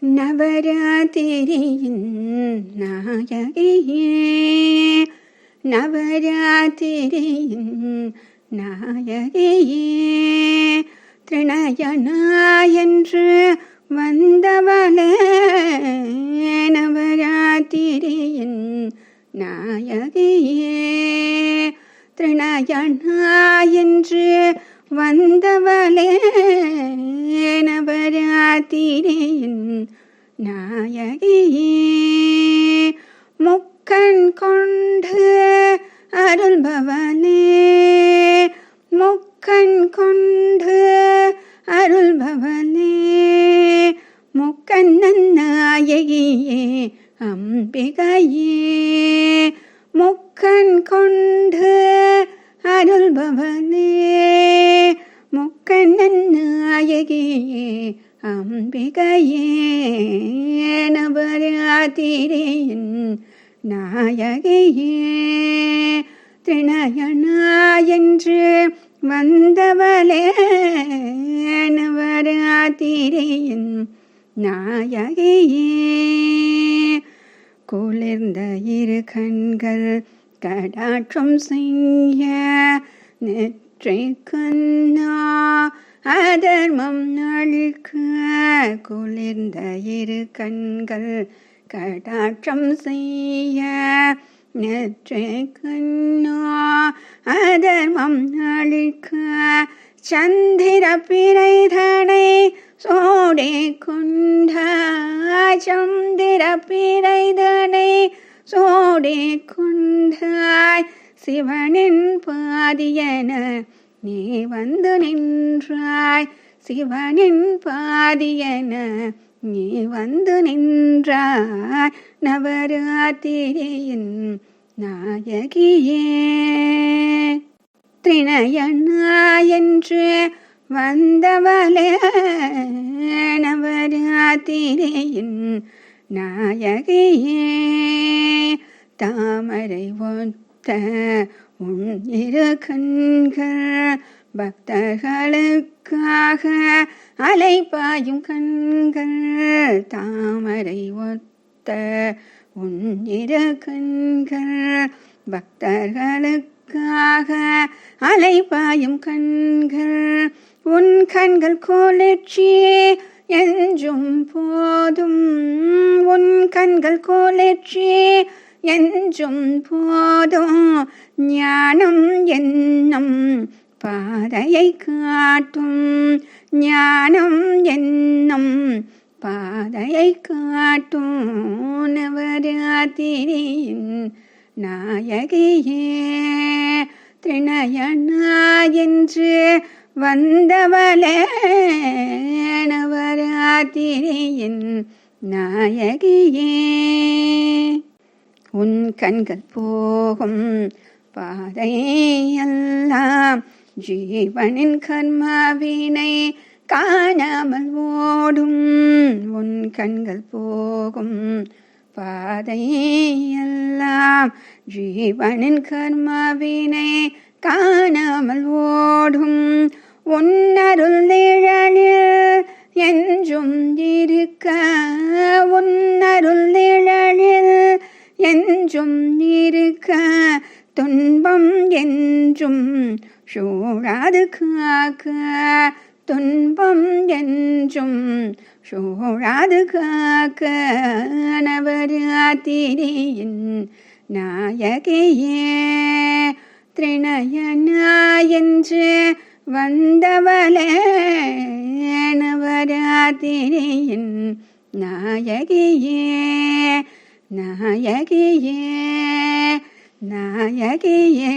நவராத்திரியின் நாயகியே. நவராத்திரியின் நாயகியே. திரணயனா என்று நாயகியே முக்கண் கொண்டு அருள்பவனே. முக்கண் கொண்டு அருள்பவனே. முக்கண்ணன் நாயகியே அம்பிகையே. முக்கண் கொண்டு அருள்பவனே. முக்கண்ணன் நாயகியே அம்பிகையே நாயகையே நாயகியே. திணயனா என்று வந்தவளே நவராத்திரியின் நாயகியே. குளிர்ந்த இரு கண்கள் கடாற்றம் செய்ய நெற்றை கண்ணா அதர்மம் அழிக்க குளிர்ந்த இரு கண்கள் கடாட்சம் செய்ய நெற்றை கண்ணா அதர்மம் அழிக்க சந்திர பிறைதனை சோடே கொண்ட சந்திர பிறைதனை சோடே கொண்டாய் சிவனின் பாதியன நீ வந்து நின்றாய். சிவனின் பாதியன நீ வந்து நின்றாய். நவராத்திரியின் நாயகியே. திணையண்ணா என்று வந்தவளே நவராத்திரியின் நாயகியே. தாமரை ஒத்த உன் இரு கண்கள் பக்தர்களுக்காக அலைப்பாயும் கண்கள் தாமரை ஒத்த உன் இரு கண்கள் பக்தர்களுக்காக அலைப்பாயும் கண்கள் உன் கண்கள் கோலட்சி என்றும் போதும் உன் கண்கள் கோலட்சி என்றும் போதும். ஞானம் என்னும் பாதையை காட்டும். ஞானம் என்னும் பாதையை காட்டும். நவராத்திரியின் நாயகியே திணையனா என்று வந்தவளே நவராத்திரியின் நாயகியே. உன் கண்கள் போகும் பாதையெல்லாம் ஜீவனின் கர்மாவினை காணாமல் ஓடும். உன் கண்கள் போகும் பாதையெல்லாம் ஜீவனின் கர்மாவினை காணாமல் ஓடும். உன்னருள் நிழலில் என்றும் இருக்க உன்னருள் நிழல் என்றும் இருக்க துன்பம் என்றும் சூழாது காக்க. துன்பம் என்றும் சூழாது காக்க. நவராத்திரியின் நாயகியே திரிணயனா என்று வந்தவளே நவராத்திரியின் நாயகியே. நாயகியே நாயகியே